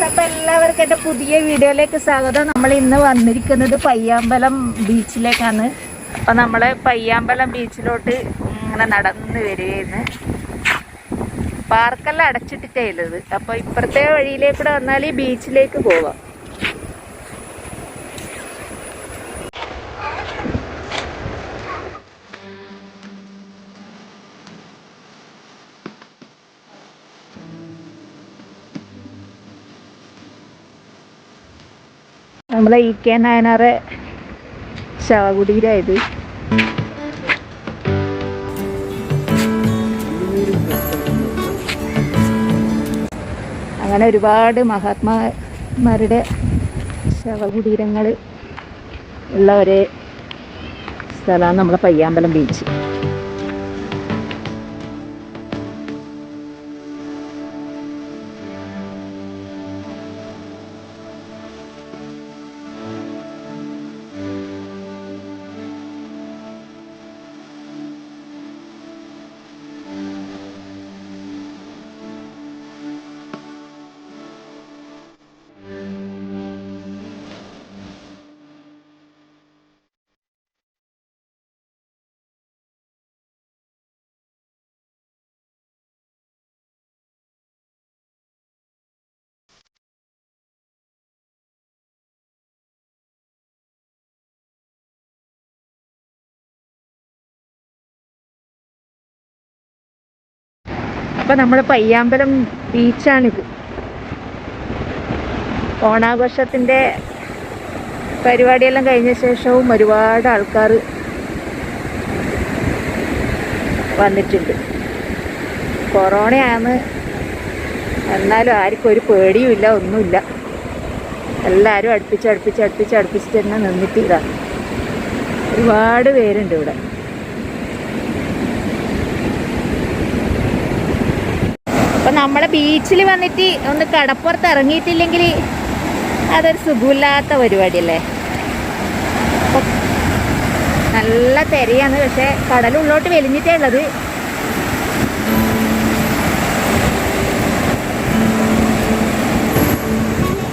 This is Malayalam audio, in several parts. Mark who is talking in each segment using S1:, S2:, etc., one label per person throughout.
S1: ഗൈസ് അപ്പൊ എല്ലാവർക്കും എന്റെ പുതിയ വീഡിയോയിലേക്ക് സ്വാഗതം. നമ്മൾ ഇന്ന് വന്നിരിക്കുന്നത് പയ്യാമ്പലം ബീച്ചിലേക്കാണ്. അപ്പൊ നമ്മൾ പയ്യാമ്പലം ബീച്ചിലോട്ട് ഇങ്ങനെ നടന്ന് വരികയെന്ന് പാർക്കെല്ലാം അടച്ചിട്ടിട്ടേ ഉള്ളത്. അപ്പൊ ഇപ്പുറത്തെ വഴിയിലേക്കൂടെ വന്നാൽ ഈ ബീച്ചിലേക്ക് പോവാം. നമ്മളെ ഇ കെ നായനാറെ ശവകുടീരായത്. അങ്ങനെ ഒരുപാട് മഹാത്മാമാരുടെ ശവകുടീരങ്ങൾ ഉള്ള ഒരു സ്ഥലമാണ് നമ്മളെ പയ്യാമ്പലം ബീച്ച് അപ്പൊ നമ്മുടെ പയ്യാമ്പലം ബീച്ചാണിത്. ഓണാഘോഷത്തിന്റെ പരിപാടിയെല്ലാം കഴിഞ്ഞ ശേഷവും ഒരുപാട് ആൾക്കാർ വന്നിട്ടുണ്ട്. കൊറോണയാണ്. എന്നാലും ആർക്കും ഒരു പേടിയുമില്ല ഒന്നുമില്ല. എല്ലാവരും അടുപ്പിച്ച് അടുപ്പിച്ച് അടുപ്പിച്ച് അടുപ്പിച്ച് തന്നെ നിന്നിട്ടില്ല ഒരുപാട് പേരുണ്ട് ഇവിടെ. നമ്മളെ ബീച്ചിൽ വന്നിട്ട് ഒന്ന് കടപ്പുറത്ത് ഇറങ്ങിയിട്ടില്ലെങ്കിൽ അതൊരു സുഖമില്ലാത്ത പരിപാടിയല്ലേ? നല്ല തെരയാണ് പക്ഷെ കടലുള്ളോട്ട് വലിഞ്ഞിട്ടേ ഉള്ളത്.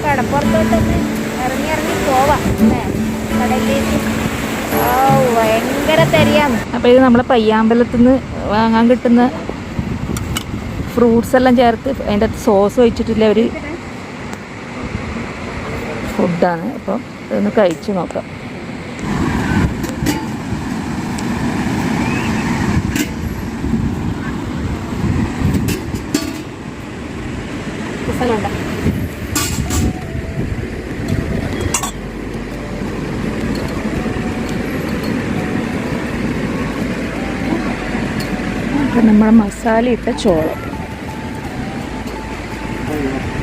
S1: കടപ്പുറത്തോട്ടൊന്ന് ഇറങ്ങി ഇറങ്ങി പോവാം കടലിലേക്ക്. ഭയങ്കര തെരയാണ്. അപ്പൊ ഇത് നമ്മളെ പയ്യാമ്പലത്തുനിന്ന് വാങ്ങാൻ കിട്ടുന്ന ഫ്രൂട്ട്സ് എല്ലാം ചേർത്ത് അതിന്റെ അകത്ത് സോസ് വെച്ചിട്ടില്ല ഒരു ഫുഡാണ് അപ്പം ഇതൊന്ന് കഴിച്ചു നോക്കാം. അപ്പം നമ്മളെ മസാല ഇട്ട ചോളം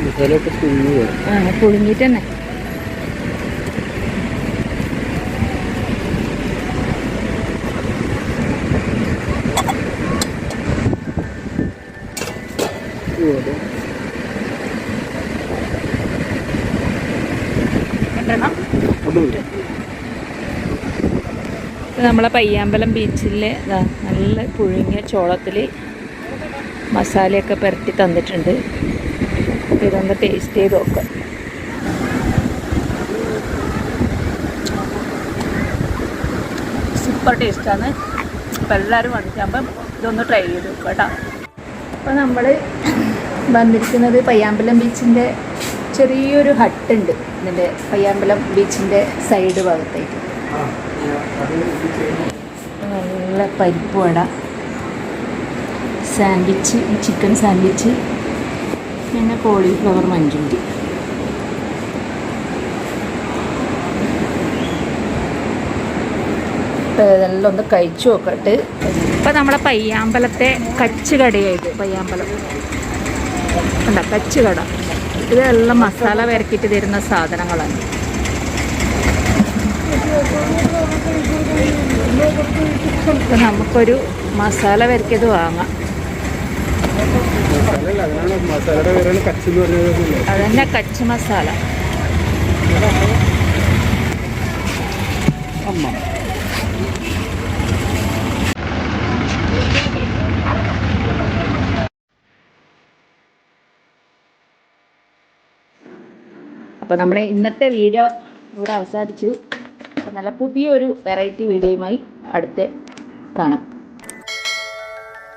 S2: മസാലയൊക്കെ പുഴുങ്ങി
S1: ആ പുഴുങ്ങിയിട്ട് തന്നെ നമ്മളെ പയ്യാമ്പലം ബീച്ചിലെ നല്ല പുഴുങ്ങിയ ചോളത്തിൽ മസാലയൊക്കെ പുരട്ടി തന്നിട്ടുണ്ട്. ഇതൊന്ന് ടേസ്റ്റ് ചെയ്ത് നോക്കാം. സൂപ്പർ ടേസ്റ്റാണ് അപ്പോൾ എല്ലാവരും വന്നിട്ടാകുമ്പം ഇതൊന്ന് ട്രൈ ചെയ്ത് നോക്കുക കേട്ടോ. അപ്പോൾ നമ്മൾ വന്നിരിക്കുന്നത് പയ്യാമ്പലം ബീച്ചിന്റെ ചെറിയൊരു ഹട്ടുണ്ട് ഇതിന്റെ പയ്യാമ്പലം ബീച്ചിന്റെ സൈഡ് ഭാഗത്തായിട്ട്. നല്ല parippu vada. Sandwich chicken sandwich പിന്നെ കോളിഫ്ലവർ മഞ്ചൂരി ഇതെല്ലാം ഒന്ന് കഴിച്ചു നോക്കട്ട്. ഇപ്പം നമ്മളെ പയ്യാമ്പലത്തെ കച്ച് കടയായത് പയ്യാമ്പലം. കണ്ട കച്ച് കട. ഇതെല്ലാം മസാല വരക്കിട്ട് തരുന്ന സാധനങ്ങളാണ്. നമുക്കൊരു മസാല വരക്കിയത് വാങ്ങാം. അതന്നെ കച്ച് മസാല.
S2: അമ്മ.
S1: അപ്പോൾ നമ്മുടെ ഇന്നത്തെ വീഡിയോ ഇവിടെ അവസാനിച്ചു. നല്ല പുതിയൊരു വെറൈറ്റി വീഡിയോയുമായി അടുത്ത് കാണാം.